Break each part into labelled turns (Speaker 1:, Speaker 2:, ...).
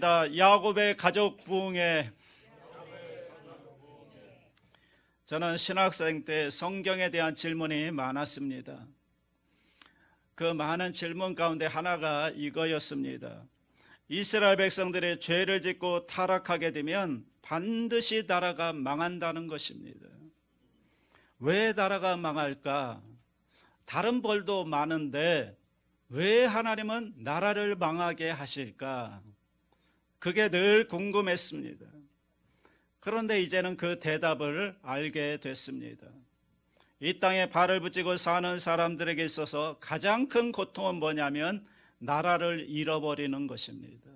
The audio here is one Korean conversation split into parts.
Speaker 1: 있습니다. 야곱의 가족 부흥회. 저는 신학생 때 성경에 대한 질문이 많았습니다. 그 많은 질문 가운데 하나가 이거였습니다. 이스라엘 백성들의 죄를 짓고 타락하게 되면 반드시 나라가 망한다는 것입니다. 왜 나라가 망할까? 다른 벌도 많은데 왜 하나님은 나라를 망하게 하실까? 그게 늘 궁금했습니다. 그런데 이제는 그 대답을 알게 됐습니다. 이 땅에 발을 붙이고 사는 사람들에게 있어서 가장 큰 고통은 뭐냐면 나라를 잃어버리는 것입니다.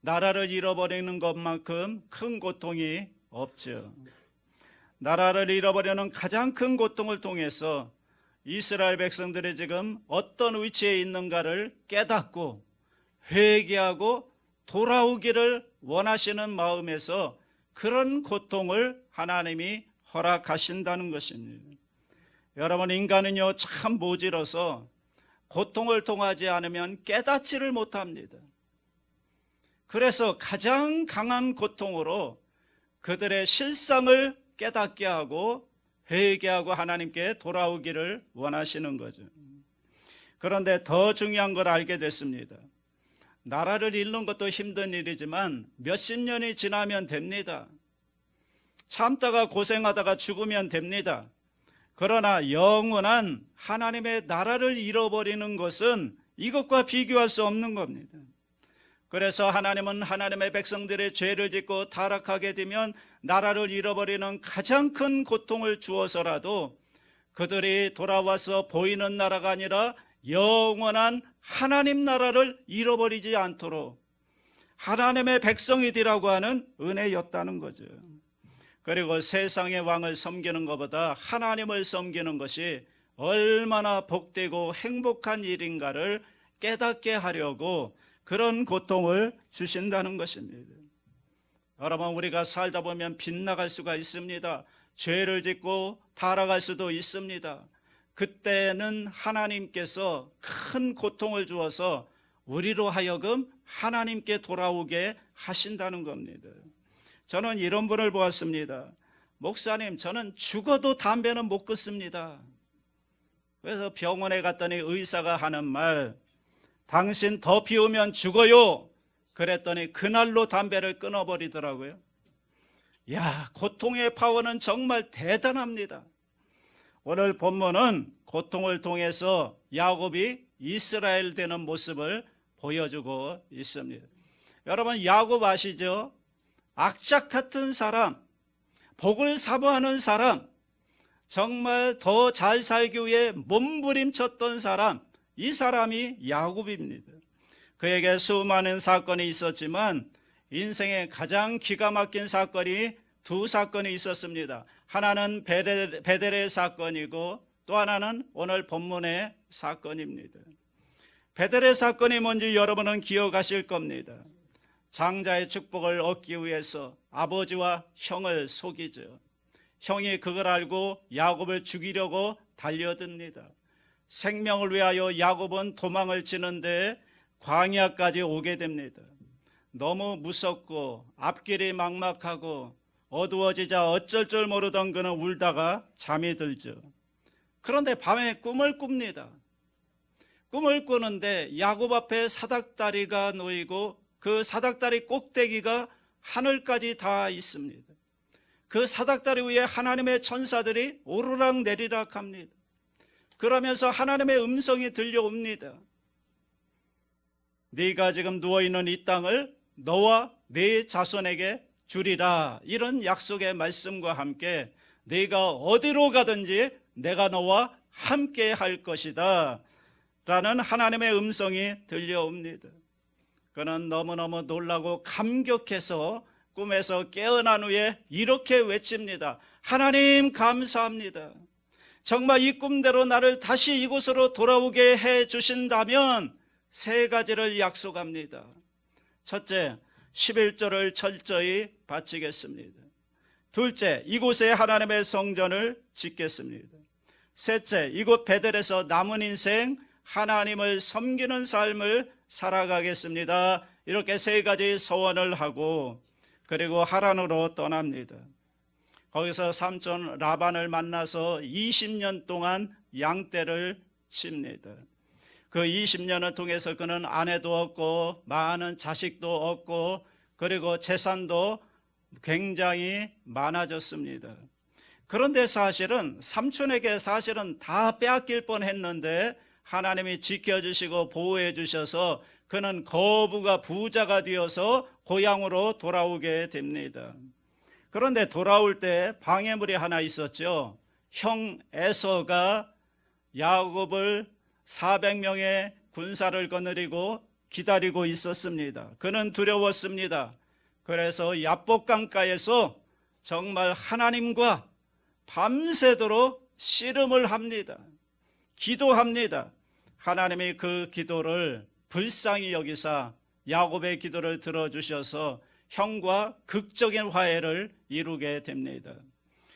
Speaker 1: 나라를 잃어버리는 것만큼 큰 고통이 없죠. 나라를 잃어버리는 가장 큰 고통을 통해서 이스라엘 백성들이 지금 어떤 위치에 있는가를 깨닫고 회개하고 돌아오기를 원하시는 마음에서 그런 고통을 하나님이 허락하신다는 것입니다. 여러분 인간은요 참 모질어서 고통을 통하지 않으면 깨닫지를 못합니다. 그래서 가장 강한 고통으로 그들의 실상을 깨닫게 하고 회개하고 하나님께 돌아오기를 원하시는 거죠. 그런데 더 중요한 걸 알게 됐습니다. 나라를 잃는 것도 힘든 일이지만 몇십 년이 지나면 됩니다. 참다가 고생하다가 죽으면 됩니다. 그러나 영원한 하나님의 나라를 잃어버리는 것은 이것과 비교할 수 없는 겁니다. 그래서 하나님은 하나님의 백성들의 죄를 짓고 타락하게 되면 나라를 잃어버리는 가장 큰 고통을 주어서라도 그들이 돌아와서 보이는 나라가 아니라 영원한 하나님 나라를 잃어버리지 않도록 하나님의 백성이 되라고 하는 은혜였다는 거죠. 그리고 세상의 왕을 섬기는 것보다 하나님을 섬기는 것이 얼마나 복되고 행복한 일인가를 깨닫게 하려고 그런 고통을 주신다는 것입니다. 여러분 우리가 살다 보면 빗나갈 수가 있습니다. 죄를 짓고 타락할 수도 있습니다. 그때는 하나님께서 큰 고통을 주어서 우리로 하여금 하나님께 돌아오게 하신다는 겁니다. 저는 이런 분을 보았습니다. 목사님, 저는 죽어도 담배는 못 끊습니다. 그래서 병원에 갔더니 의사가 하는 말, 당신 더 피우면 죽어요. 그랬더니 그날로 담배를 끊어버리더라고요. 야, 고통의 파워는 정말 대단합니다. 오늘 본문은 고통을 통해서 야곱이 이스라엘 되는 모습을 보여주고 있습니다. 여러분, 야곱 아시죠? 악착 같은 사람, 복을 사모하는 사람, 정말 더 잘 살기 위해 몸부림쳤던 사람, 이 사람이 야곱입니다. 그에게 수많은 사건이 있었지만 인생의 가장 기가 막힌 사건이 두 사건이 있었습니다. 하나는 베델의 사건이고 또 하나는 오늘 본문의 사건입니다. 베델의 사건이 뭔지 여러분은 기억하실 겁니다. 장자의 축복을 얻기 위해서 아버지와 형을 속이죠. 형이 그걸 알고 야곱을 죽이려고 달려듭니다. 생명을 위하여 야곱은 도망을 치는데 광야까지 오게 됩니다. 너무 무섭고 앞길이 막막하고 어두워지자 어쩔 줄 모르던 그는 울다가 잠이 들죠. 그런데 밤에 꿈을 꿉니다. 꿈을 꾸는데 야곱 앞에 사닥다리가 놓이고 그 사닥다리 꼭대기가 하늘까지 닿아 있습니다. 그 사닥다리 위에 하나님의 천사들이 오르락 내리락 합니다. 그러면서 하나님의 음성이 들려옵니다. 네가 지금 누워있는 이 땅을 너와 네 자손에게 주리라 이런 약속의 말씀과 함께 네가 어디로 가든지 내가 너와 함께 할 것이다 라는 하나님의 음성이 들려옵니다. 그는 너무너무 놀라고 감격해서 꿈에서 깨어난 후에 이렇게 외칩니다. 하나님 감사합니다. 정말 이 꿈대로 나를 다시 이곳으로 돌아오게 해 주신다면 세 가지를 약속합니다. 첫째, 11조를 철저히 바치겠습니다. 둘째, 이곳에 하나님의 성전을 짓겠습니다. 셋째, 이곳 베델에서 남은 인생 하나님을 섬기는 삶을 살아가겠습니다. 이렇게 세 가지 소원을 하고 그리고 하란으로 떠납니다. 거기서 삼촌 라반을 만나서 20년 동안 양떼를 칩니다. 그 20년을 통해서 그는 아내도 얻고 많은 자식도 얻고 그리고 재산도 굉장히 많아졌습니다. 그런데 사실은 삼촌에게 사실은 다 빼앗길 뻔했는데 하나님이 지켜주시고 보호해 주셔서 그는 거부가 부자가 되어서 고향으로 돌아오게 됩니다. 그런데 돌아올 때 방해물이 하나 있었죠. 형 에서가 야곱을 400명의 군사를 거느리고 기다리고 있었습니다. 그는 두려웠습니다. 그래서 야복강가에서 정말 하나님과 밤새도록 씨름을 합니다. 기도합니다. 하나님이 그 기도를 불쌍히 여기사 야곱의 기도를 들어주셔서 형과 극적인 화해를 이루게 됩니다.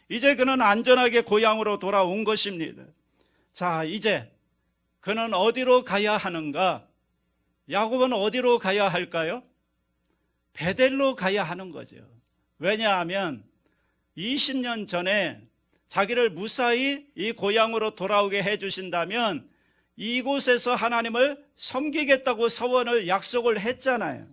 Speaker 1: 이제 그는 안전하게 고향으로 돌아온 것입니다. 자, 이제 그는 어디로 가야 하는가? 야곱은 어디로 가야 할까요? 베델로 가야 하는 거죠. 왜냐하면 20년 전에 자기를 무사히 이 고향으로 돌아오게 해주신다면 이곳에서 하나님을 섬기겠다고 서원을 약속을 했잖아요.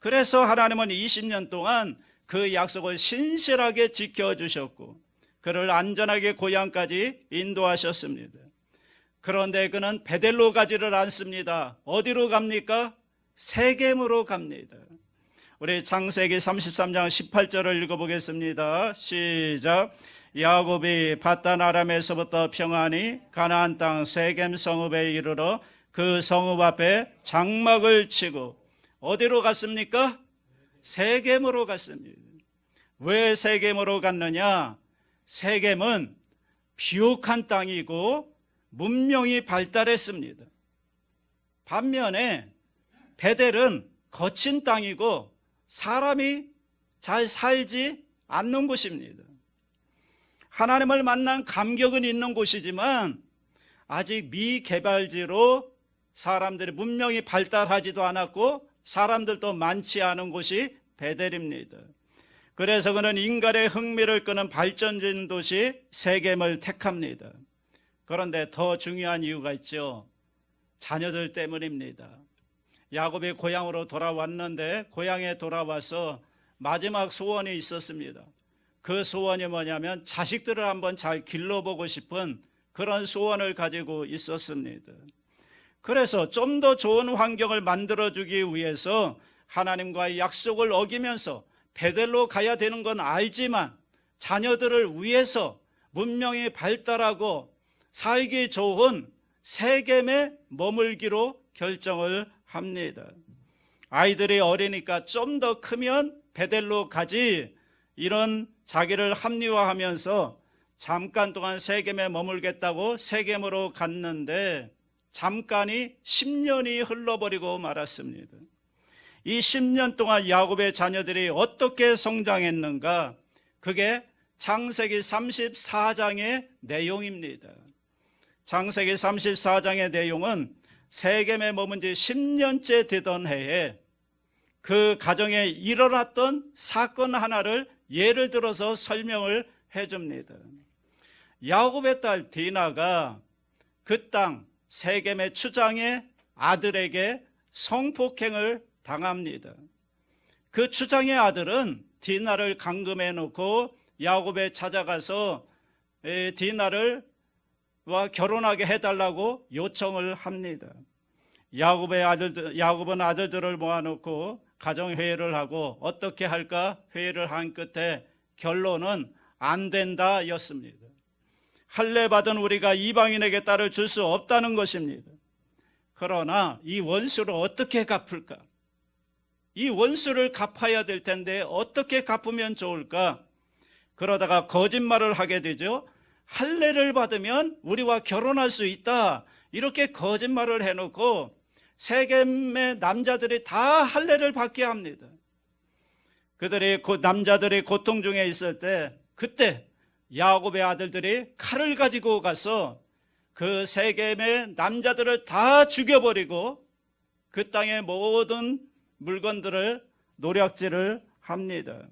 Speaker 1: 그래서 하나님은 20년 동안 그 약속을 신실하게 지켜주셨고 그를 안전하게 고향까지 인도하셨습니다. 그런데 그는 베델로 가지를 않습니다. 어디로 갑니까? 세겜으로 갑니다. 우리 창세기 33장 18절을 읽어보겠습니다. 시작. 야곱이 바단 아람에서부터 평안히 가나안 땅 세겜 성읍에 이르러 그 성읍 앞에 장막을 치고 어디로 갔습니까? 세겜으로 갔습니다. 왜 세겜으로 갔느냐? 세겜은 비옥한 땅이고 문명이 발달했습니다. 반면에 베델은 거친 땅이고 사람이 잘 살지 않는 곳입니다. 하나님을 만난 감격은 있는 곳이지만 아직 미개발지로 사람들이 문명이 발달하지도 않았고 사람들도 많지 않은 곳이 베델입니다. 그래서 그는 인간의 흥미를 끄는 발전진 도시 세겜을 택합니다. 그런데 더 중요한 이유가 있죠. 자녀들 때문입니다. 야곱이 고향으로 돌아왔는데 고향에 돌아와서 마지막 소원이 있었습니다. 그 소원이 뭐냐면 자식들을 한번 잘 길러보고 싶은 그런 소원을 가지고 있었습니다. 그래서 좀 더 좋은 환경을 만들어주기 위해서 하나님과의 약속을 어기면서 베델로 가야 되는 건 알지만 자녀들을 위해서 문명이 발달하고 살기 좋은 세겜에 머물기로 결정을 합니다. 아이들이 어리니까 좀 더 크면 베델로 가지 이런 자기를 합리화하면서 잠깐 동안 세겜에 머물겠다고 세겜으로 갔는데 잠깐이 10년이 흘러버리고 말았습니다. 이 10년 동안 야곱의 자녀들이 어떻게 성장했는가? 그게 창세기 34장의 내용입니다. 창세기 34장의 내용은 세겜에 머문 지 10년째 되던 해에 그 가정에 일어났던 사건 하나를 예를 들어서 설명을 해줍니다. 야곱의 딸 디나가 그 땅 세겜의 추장의 아들에게 성폭행을 당합니다. 그 추장의 아들은 디나를 감금해 놓고 야곱에 찾아가서 디나를 와 결혼하게 해달라고 요청을 합니다. 야곱의 아들들, 야곱은 아들들을 모아놓고 가정 회의를 하고 어떻게 할까 회의를 한 끝에 결론은 안 된다 였습니다. 할례 받은 우리가 이방인에게 딸을 줄 수 없다는 것입니다. 그러나 이 원수를 어떻게 갚을까? 이 원수를 갚아야 될 텐데 어떻게 갚으면 좋을까? 그러다가 거짓말을 하게 되죠. 할례를 받으면 우리와 결혼할 수 있다. 이렇게 거짓말을 해놓고 세겜의 남자들이 다 할례를 받게 합니다. 그들이 그 남자들이 고통 중에 있을 때 그때 야곱의 아들들이 칼을 가지고 가서 그 세겜의 남자들을 다 죽여버리고 그 땅의 모든 물건들을 노략질을 합니다.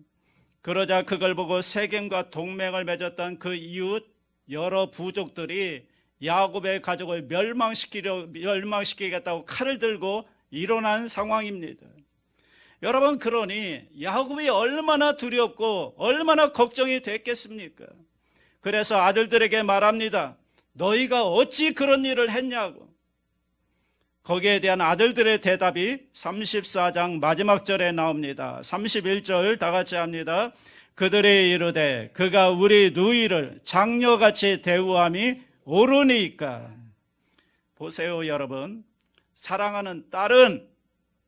Speaker 1: 그러자 그걸 보고 세겜과 동맹을 맺었던 그 이웃 여러 부족들이 야곱의 가족을 멸망시키려 멸망시키겠다고 칼을 들고 일어난 상황입니다. 여러분 그러니 야곱이 얼마나 두렵고 얼마나 걱정이 됐겠습니까? 그래서 아들들에게 말합니다. 너희가 어찌 그런 일을 했냐고. 거기에 대한 아들들의 대답이 34장 마지막 절에 나옵니다. 31절 다 같이 합니다. 그들의 이르되 그가 우리 누이를 장녀같이 대우함이 옳으니까. 보세요, 여러분. 사랑하는 딸은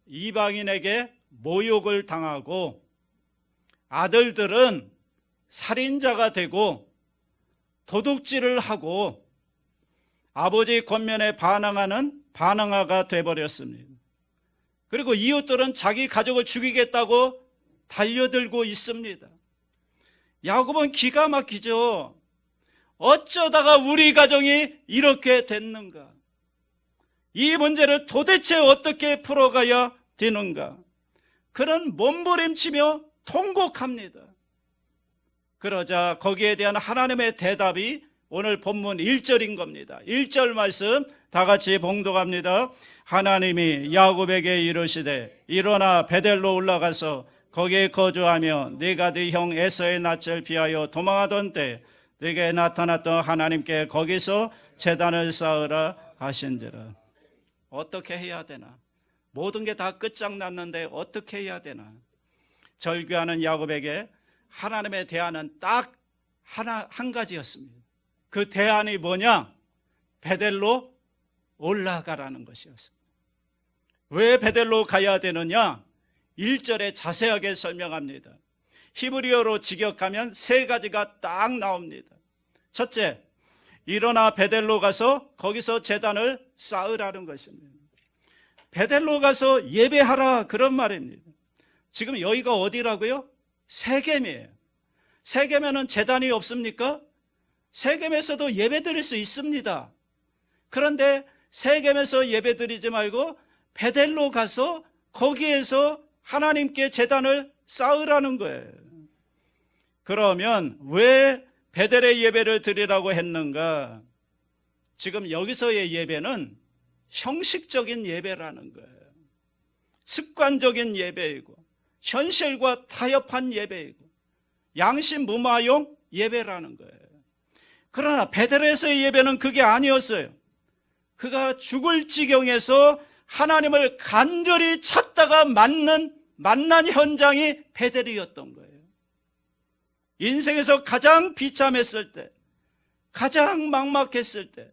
Speaker 1: 이방인에게 모욕을 당하고 아들들은 살인자가 되고 도둑질을 하고 아버지 권면에 반항하는 반항아가 돼버렸습니다. 그리고 이웃들은 자기 가족을 죽이겠다고 달려들고 있습니다. 야곱은 기가 막히죠. 어쩌다가 우리 가정이 이렇게 됐는가? 이 문제를 도대체 어떻게 풀어가야 되는가? 그런 몸부림치며 통곡합니다. 그러자 거기에 대한 하나님의 대답이 오늘 본문 1절인 겁니다. 1절 말씀 다 같이 봉독합니다. 하나님이 야곱에게 이르시되 일어나 베델로 올라가서 거기에 거주하며 네가 네 형 에서의 낯을 피하여 도망하던 때 네게 나타났던 하나님께 거기서 재단을 쌓으라 하신지라. 어떻게 해야 되나? 모든 게 다 끝장났는데 어떻게 해야 되나? 절규하는 야곱에게 하나님의 대안은 딱 하나 한 가지였습니다. 그 대안이 뭐냐? 베델로 올라가라는 것이었습니다. 왜 베델로 가야 되느냐? 1절에 자세하게 설명합니다. 히브리어로 직역하면 세 가지가 딱 나옵니다. 첫째, 일어나 베델로 가서 거기서 재단을 쌓으라는 것입니다. 베델로 가서 예배하라 그런 말입니다. 지금 여기가 어디라고요? 세겜이에요. 세겜에는 재단이 없습니까? 세겜에서도 예배 드릴 수 있습니다. 그런데 세겜에서 예배 드리지 말고 베델로 가서 거기에서 하나님께 재단을 쌓으라는 거예요. 그러면 왜 베델의 예배를 드리라고 했는가? 지금 여기서의 예배는 형식적인 예배라는 거예요. 습관적인 예배이고 현실과 타협한 예배이고 양심 무마용 예배라는 거예요. 그러나 베델에서의 예배는 그게 아니었어요. 그가 죽을 지경에서 하나님을 간절히 찾다가 만난 만난 현장이 베델이었던 거예요. 인생에서 가장 비참했을 때, 가장 막막했을 때,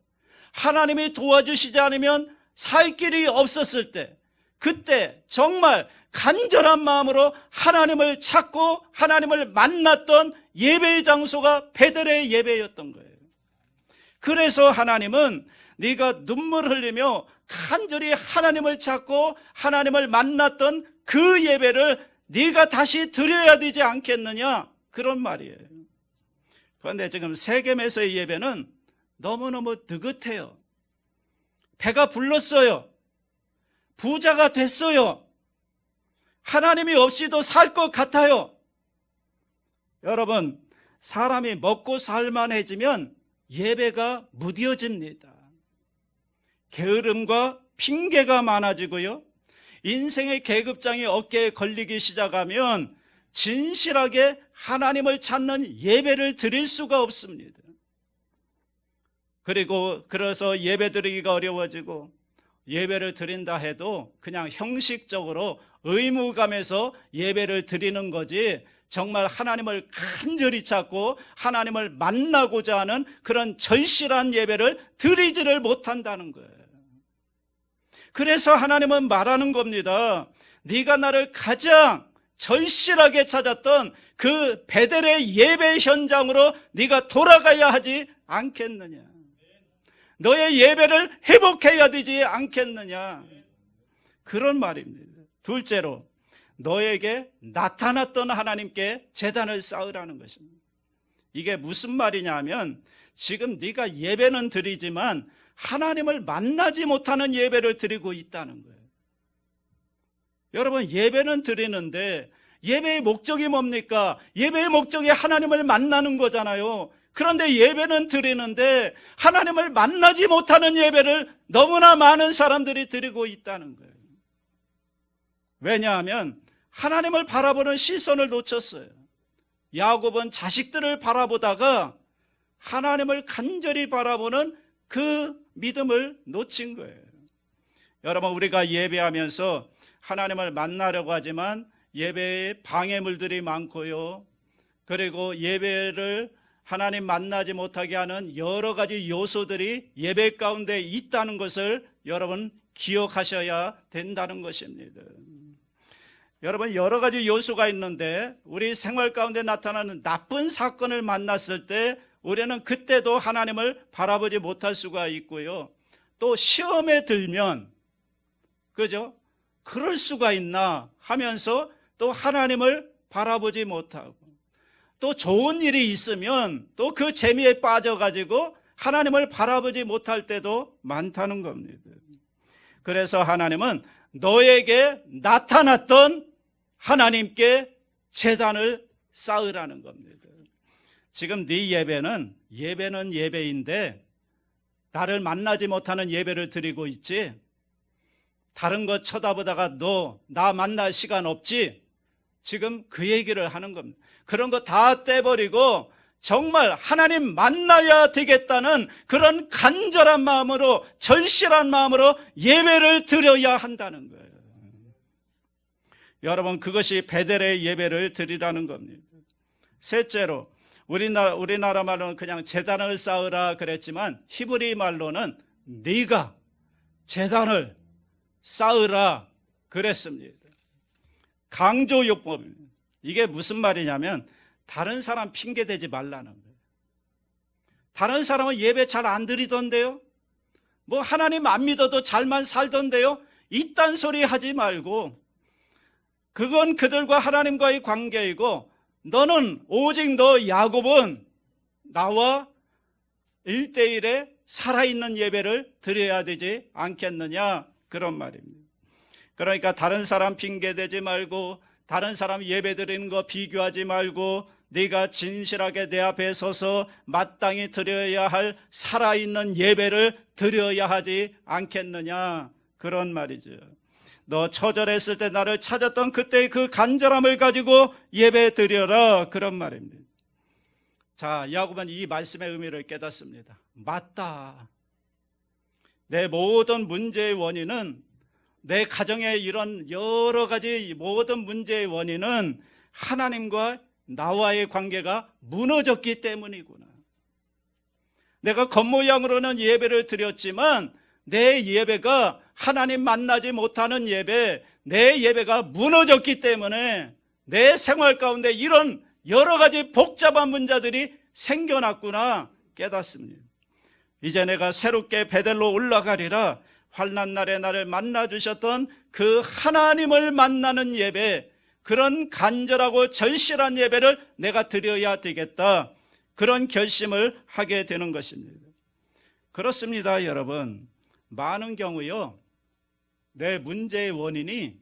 Speaker 1: 하나님이 도와주시지 않으면 살 길이 없었을 때, 그때 정말 간절한 마음으로 하나님을 찾고 하나님을 만났던 예배의 장소가 베델의 예배였던 거예요. 그래서 하나님은 네가 눈물 흘리며 간절히 하나님을 찾고 하나님을 만났던 그 예배를 네가 다시 드려야 되지 않겠느냐 그런 말이에요. 그런데 지금 세겜에서의 예배는 너무너무 느긋해요. 배가 불렀어요. 부자가 됐어요. 하나님이 없이도 살 것 같아요. 여러분, 사람이 먹고 살만해지면 예배가 무뎌집니다. 게으름과 핑계가 많아지고요. 인생의 계급장이 어깨에 걸리기 시작하면 진실하게 하나님을 찾는 예배를 드릴 수가 없습니다. 그리고 그래서 예배 드리기가 어려워지고 예배를 드린다 해도 그냥 형식적으로 의무감에서 예배를 드리는 거지 정말 하나님을 간절히 찾고 하나님을 만나고자 하는 그런 절실한 예배를 드리지를 못한다는 거예요. 그래서 하나님은 말하는 겁니다. 네가 나를 가장 절실하게 찾았던 그 베델의 예배 현장으로 네가 돌아가야 하지 않겠느냐. 너의 예배를 회복해야 되지 않겠느냐. 그런 말입니다. 둘째로 너에게 나타났던 하나님께 재단을 쌓으라는 것입니다. 이게 무슨 말이냐면 지금 네가 예배는 드리지만 하나님을 만나지 못하는 예배를 드리고 있다는 거예요. 여러분 예배는 드리는데 예배의 목적이 뭡니까? 예배의 목적이 하나님을 만나는 거잖아요. 그런데 예배는 드리는데 하나님을 만나지 못하는 예배를 너무나 많은 사람들이 드리고 있다는 거예요. 왜냐하면 하나님을 바라보는 시선을 놓쳤어요. 야곱은 자식들을 바라보다가 하나님을 간절히 바라보는 그 믿음을 놓친 거예요. 여러분 우리가 예배하면서 하나님을 만나려고 하지만 예배에 방해물들이 많고요. 그리고 예배를 하나님 만나지 못하게 하는 여러 가지 요소들이 예배 가운데 있다는 것을 여러분 기억하셔야 된다는 것입니다. 여러분 여러 가지 요소가 있는데 우리 생활 가운데 나타나는 나쁜 사건을 만났을 때 우리는 그때도 하나님을 바라보지 못할 수가 있고요. 또 시험에 들면 그죠? 그럴 수가 있나 하면서 또 하나님을 바라보지 못하고 또 좋은 일이 있으면 또 그 재미에 빠져가지고 하나님을 바라보지 못할 때도 많다는 겁니다. 그래서 하나님은 너에게 나타났던 하나님께 재단을 쌓으라는 겁니다. 지금 네 예배는 예배는 예배인데 나를 만나지 못하는 예배를 드리고 있지 다른 것 쳐다보다가 너 나 만날 시간 없지? 지금 그 얘기를 하는 겁니다. 그런 거 다 떼버리고 정말 하나님 만나야 되겠다는 그런 간절한 마음으로 절실한 마음으로 예배를 드려야 한다는 거예요. 여러분 그것이 베델의 예배를 드리라는 겁니다. 셋째로 우리나라 우리나라 말로는 그냥 재단을 쌓으라 그랬지만 히브리 말로는 네가 재단을 쌓으라 그랬습니다. 강조요법입니다. 이게 무슨 말이냐면 다른 사람 핑계 대지 말라는 거예요. 다른 사람은 예배 잘 안 드리던데요. 뭐 하나님 안 믿어도 잘만 살던데요. 이딴 소리 하지 말고 그건 그들과 하나님과의 관계이고 너는 오직 너 야곱은 나와 일대일에 살아있는 예배를 드려야 되지 않겠느냐 그런 말입니다. 그러니까 다른 사람 핑계대지 말고 다른 사람 예배 드리는 거 비교하지 말고 네가 진실하게 내 앞에 서서 마땅히 드려야 할 살아있는 예배를 드려야 하지 않겠느냐 그런 말이죠. 너 처절했을 때 나를 찾았던 그때의 그 간절함을 가지고 예배 드려라 그런 말입니다. 자, 야곱은 이 말씀의 의미를 깨닫습니다. 맞다. 내 모든 문제의 원인은 내 가정의 이런 여러 가지 모든 문제의 원인은 하나님과 나와의 관계가 무너졌기 때문이구나. 내가 겉모양으로는 예배를 드렸지만 내 예배가 하나님 만나지 못하는 예배, 내 예배가 무너졌기 때문에 내 생활 가운데 이런 여러 가지 복잡한 문제들이 생겨났구나 깨닫습니다. 이제 내가 새롭게 베델로 올라가리라 환난 날에 나를 만나 주셨던 그 하나님을 만나는 예배 그런 간절하고 절실한 예배를 내가 드려야 되겠다. 그런 결심을 하게 되는 것입니다. 그렇습니다, 여러분. 많은 경우요. 내 문제의 원인이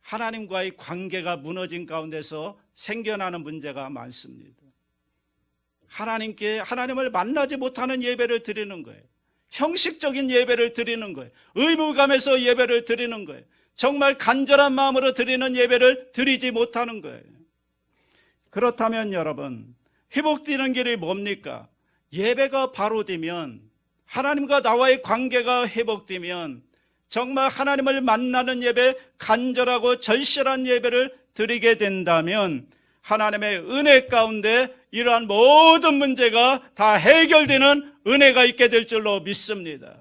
Speaker 1: 하나님과의 관계가 무너진 가운데서 생겨나는 문제가 많습니다. 하나님께 하나님을 만나지 못하는 예배를 드리는 거예요. 형식적인 예배를 드리는 거예요. 의무감에서 예배를 드리는 거예요. 정말 간절한 마음으로 드리는 예배를 드리지 못하는 거예요. 그렇다면 여러분, 회복되는 길이 뭡니까? 예배가 바로 되면 하나님과 나와의 관계가 회복되면 정말 하나님을 만나는 예배, 간절하고 절실한 예배를 드리게 된다면 하나님의 은혜 가운데 이러한 모든 문제가 다 해결되는 은혜가 있게 될 줄로 믿습니다.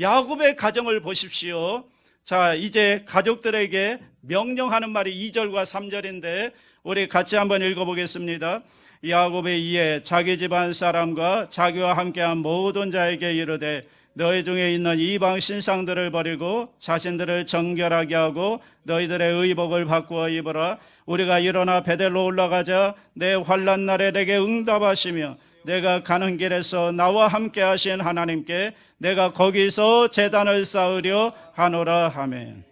Speaker 1: 야곱의 가정을 보십시오. 자, 이제 가족들에게 명령하는 말이 2절과 3절인데 우리 같이 한번 읽어보겠습니다. 야곱의 이에 자기 집안 사람과 자기와 함께한 모든 자에게 이르되 너희 중에 있는 이방 신상들을 버리고 자신들을 정결하게 하고 너희들의 의복을 바꾸어 입어라 우리가 일어나 베델로 올라가자 내 환란 날에 내게 응답하시며 내가 가는 길에서 나와 함께 하신 하나님께 내가 거기서 재단을 쌓으려 하노라 하멘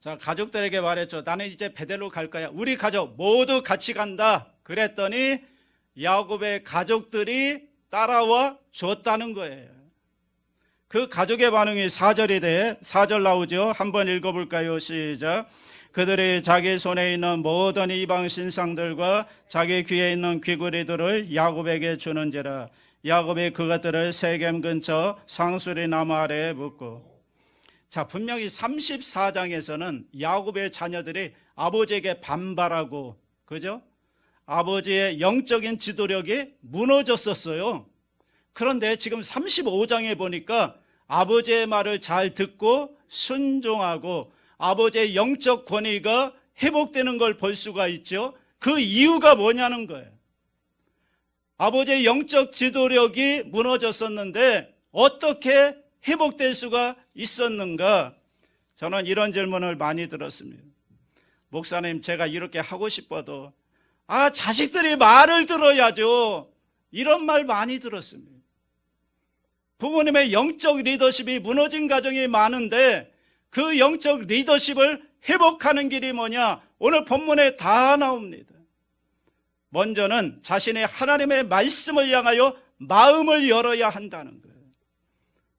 Speaker 1: 자, 가족들에게 말했죠. 나는 이제 베델로 갈 거야. 우리 가족 모두 같이 간다. 그랬더니 야곱의 가족들이 따라와 줬다는 거예요. 그 가족의 반응이 4절이 돼. 4절 나오죠. 한번 읽어볼까요? 시작. 그들이 자기 손에 있는 모든 이방 신상들과 자기 귀에 있는 귀고리들을 야곱에게 주는지라. 야곱이 그것들을 세겜 근처 상수리 나무 아래에 묻고 자, 분명히 34장에서는 야곱의 자녀들이 아버지에게 반발하고, 그죠? 아버지의 영적인 지도력이 무너졌었어요. 그런데 지금 35장에 보니까 아버지의 말을 잘 듣고 순종하고 아버지의 영적 권위가 회복되는 걸 볼 수가 있죠. 그 이유가 뭐냐는 거예요. 아버지의 영적 지도력이 무너졌었는데 어떻게 회복될 수가 있었는가? 저는 이런 질문을 많이 들었습니다. 목사님, 제가 이렇게 하고 싶어도, 아, 자식들이 말을 들어야죠. 이런 말 많이 들었습니다. 부모님의 영적 리더십이 무너진 가정이 많은데, 그 영적 리더십을 회복하는 길이 뭐냐? 오늘 본문에 다 나옵니다. 먼저는 자신의 하나님의 말씀을 향하여 마음을 열어야 한다는 거예요.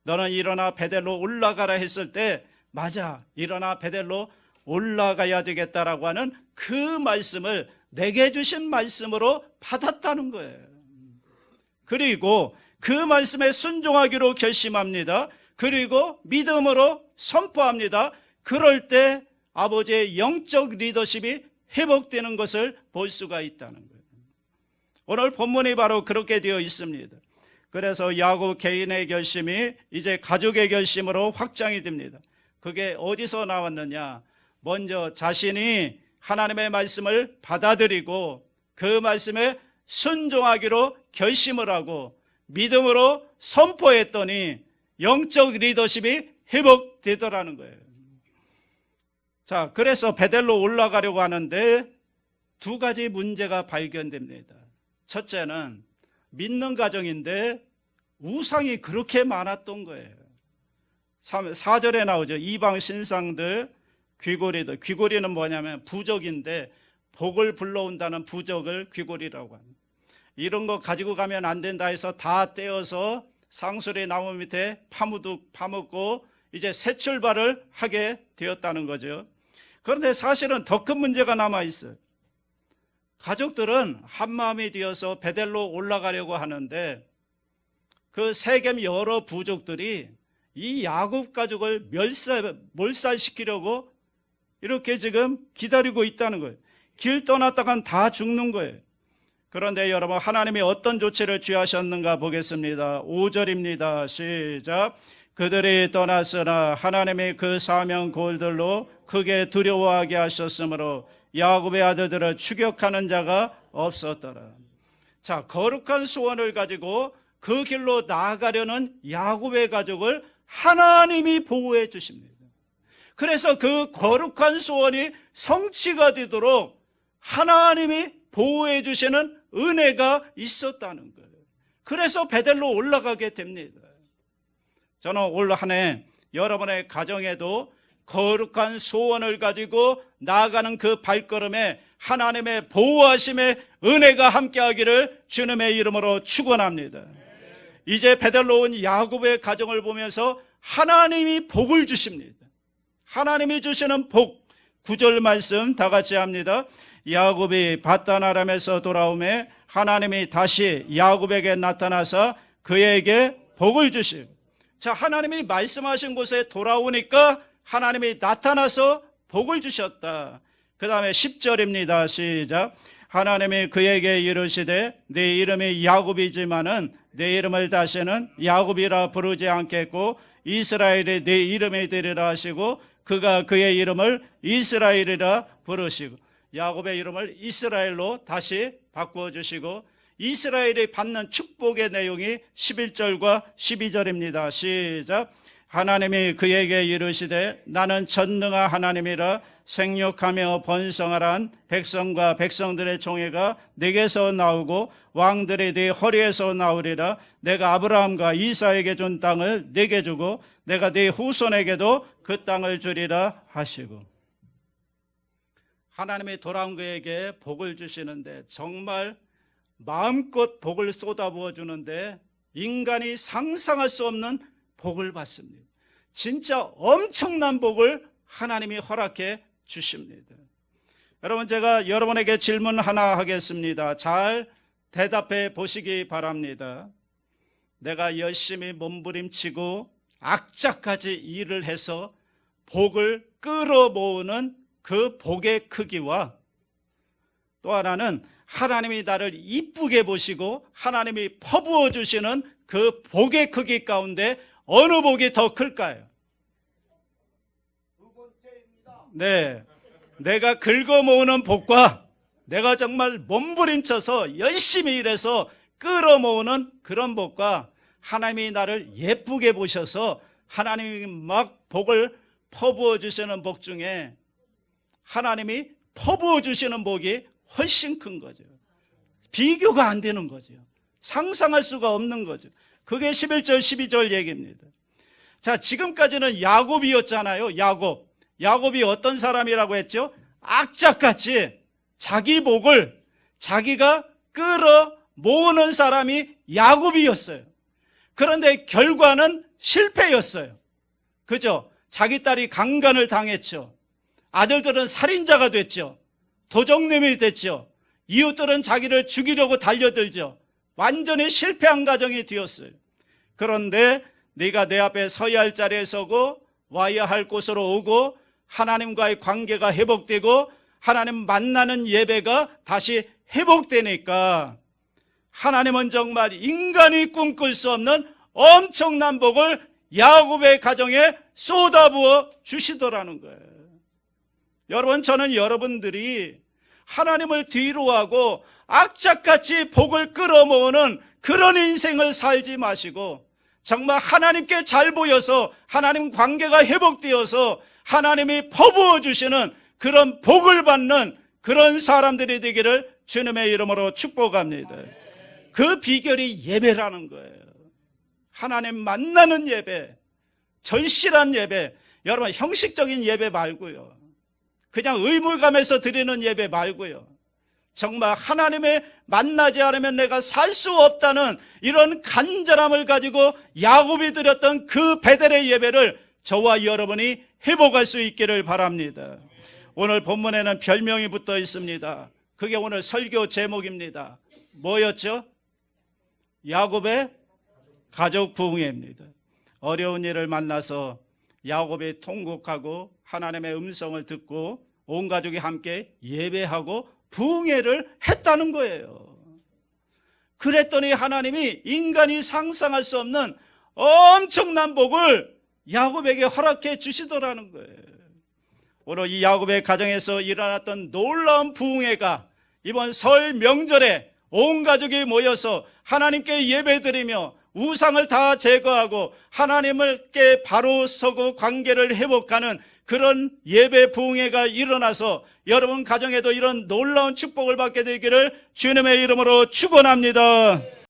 Speaker 1: 너는 일어나 베델로 올라가라 했을 때 맞아 일어나 베델로 올라가야 되겠다라고 하는 그 말씀을 내게 주신 말씀으로 받았다는 거예요. 그리고 그 말씀에 순종하기로 결심합니다. 그리고 믿음으로 선포합니다. 그럴 때 아버지의 영적 리더십이 회복되는 것을 볼 수가 있다는 거예요. 오늘 본문이 바로 그렇게 되어 있습니다. 그래서 야곱 개인의 결심이 이제 가족의 결심으로 확장이 됩니다. 그게 어디서 나왔느냐? 먼저 자신이 하나님의 말씀을 받아들이고 그 말씀에 순종하기로 결심을 하고 믿음으로 선포했더니 영적 리더십이 회복되더라는 거예요. 자, 그래서 베델로 올라가려고 하는데 두 가지 문제가 발견됩니다. 첫째는 믿는 가정인데 우상이 그렇게 많았던 거예요. 4절에 나오죠. 이방 신상들, 귀고리들. 귀고리는 뭐냐면 부적인데 복을 불러온다는 부적을 귀고리라고 합니다. 이런 거 가지고 가면 안 된다 해서 다 떼어서 상술의 나무 밑에 파묻고, 파묻고 이제 새 출발을 하게 되었다는 거죠. 그런데 사실은 더 큰 문제가 남아 있어요. 가족들은 한마음이 되어서 베델로 올라가려고 하는데 그 세겜 여러 부족들이 이 야곱 가족을 멸살, 몰살시키려고 이렇게 지금 기다리고 있다는 거예요. 길 떠났다간 다 죽는 거예요. 그런데 여러분 하나님이 어떤 조치를 취하셨는가 보겠습니다. 5절입니다. 시작. 그들이 떠났으나 하나님이 그 사명 골들로 크게 두려워하게 하셨으므로 야곱의 아들들을 추격하는 자가 없었더라. 자, 거룩한 소원을 가지고 그 길로 나아가려는 야곱의 가족을 하나님이 보호해 주십니다. 그래서 그 거룩한 소원이 성취가 되도록 하나님이 보호해 주시는 은혜가 있었다는 거예요. 그래서 베델로 올라가게 됩니다. 저는 올 한 해 여러분의 가정에도 거룩한 소원을 가지고 나아가는 그 발걸음에 하나님의 보호하심의 은혜가 함께하기를 주님의 이름으로 축원합니다. 이제 베델로 온 야곱의 가정을 보면서 하나님이 복을 주십니다. 하나님이 주시는 복 구절 말씀 다 같이 합니다. 야곱이 바다나람에서 돌아오매 하나님이 다시 야곱에게 나타나서 그에게 복을 주시고 자 하나님이 말씀하신 곳에 돌아오니까 하나님이 나타나서 복을 주셨다. 그 다음에 10절입니다. 시작. 하나님이 그에게 이르시되 내 이름이 야곱이지만은 내 이름을 다시는 야곱이라 부르지 않겠고 이스라엘이 내 이름이 되리라 하시고 그가 그의 이름을 이스라엘이라 부르시고 야곱의 이름을 이스라엘로 다시 바꾸어 주시고 이스라엘이 받는 축복의 내용이 11절과 12절입니다. 시작. 하나님이 그에게 이르시되 나는 전능한 하나님이라 생육하며 번성하란 백성과 백성들의 총회가 내게서 나오고 왕들이 네 허리에서 나오리라 내가 아브라함과 이사에게 준 땅을 내게 주고 내가 네 후손에게도 그 땅을 주리라 하시고 하나님이 돌아온 그에게 복을 주시는데 정말 마음껏 복을 쏟아부어 주는데 인간이 상상할 수 없는 복을 받습니다. 진짜 엄청난 복을 하나님이 허락해 주십니다. 여러분 제가 여러분에게 질문 하나 하겠습니다. 잘 대답해 보시기 바랍니다. 내가 열심히 몸부림치고 악자까지 일을 해서 복을 끌어모으는 그 복의 크기와 또 하나는 하나님이 나를 이쁘게 보시고 하나님이 퍼부어 주시는 그 복의 크기 가운데 어느 복이 더 클까요?
Speaker 2: 두 번째입니다.
Speaker 1: 네. 내가 긁어 모으는 복과 내가 정말 몸부림쳐서 열심히 일해서 끌어 모으는 그런 복과 하나님이 나를 예쁘게 보셔서 하나님이 막 복을 퍼부어 주시는 복 중에 하나님이 퍼부어 주시는 복이 훨씬 큰 거죠. 비교가 안 되는 거죠. 상상할 수가 없는 거죠. 그게 11절, 12절 얘기입니다. 자, 지금까지는 야곱이었잖아요. 야곱. 야곱이 어떤 사람이라고 했죠? 악착같이 자기 복을 자기가 끌어 모으는 사람이 야곱이었어요. 그런데 결과는 실패였어요. 그죠? 자기 딸이 강간을 당했죠. 아들들은 살인자가 됐죠. 도적님이 됐죠. 이웃들은 자기를 죽이려고 달려들죠. 완전히 실패한 가정이 되었어요. 그런데 네가 내 앞에 서야 할 자리에 서고 와야 할 곳으로 오고 하나님과의 관계가 회복되고 하나님 만나는 예배가 다시 회복되니까 하나님은 정말 인간이 꿈꿀 수 없는 엄청난 복을 야곱의 가정에 쏟아부어 주시더라는 거예요. 여러분 저는 여러분들이 하나님을 뒤로 하고 악착같이 복을 끌어모으는 그런 인생을 살지 마시고 정말 하나님께 잘 보여서 하나님 관계가 회복되어서 하나님이 퍼부어 주시는 그런 복을 받는 그런 사람들이 되기를 주님의 이름으로 축복합니다. 그 비결이 예배라는 거예요. 하나님 만나는 예배, 절실한 예배, 여러분 형식적인 예배 말고요. 그냥 의무감에서 드리는 예배 말고요. 정말 하나님의 만나지 않으면 내가 살 수 없다는 이런 간절함을 가지고 야곱이 드렸던 그 베델의 예배를 저와 여러분이 회복할 수 있기를 바랍니다. 오늘 본문에는 별명이 붙어 있습니다. 그게 오늘 설교 제목입니다. 뭐였죠? 야곱의 가족 부흥회입니다. 어려운 일을 만나서 야곱이 통곡하고 하나님의 음성을 듣고 온 가족이 함께 예배하고 부흥회를 했다는 거예요. 그랬더니 하나님이 인간이 상상할 수 없는 엄청난 복을 야곱에게 허락해 주시더라는 거예요. 오늘 이 야곱의 가정에서 일어났던 놀라운 부흥회가 이번 설 명절에 온 가족이 모여서 하나님께 예배드리며 우상을 다 제거하고 하나님께 바로 서고 관계를 회복하는 그런 예배 부흥회가 일어나서 여러분 가정에도 이런 놀라운 축복을 받게 되기를 주님의 이름으로 축원합니다.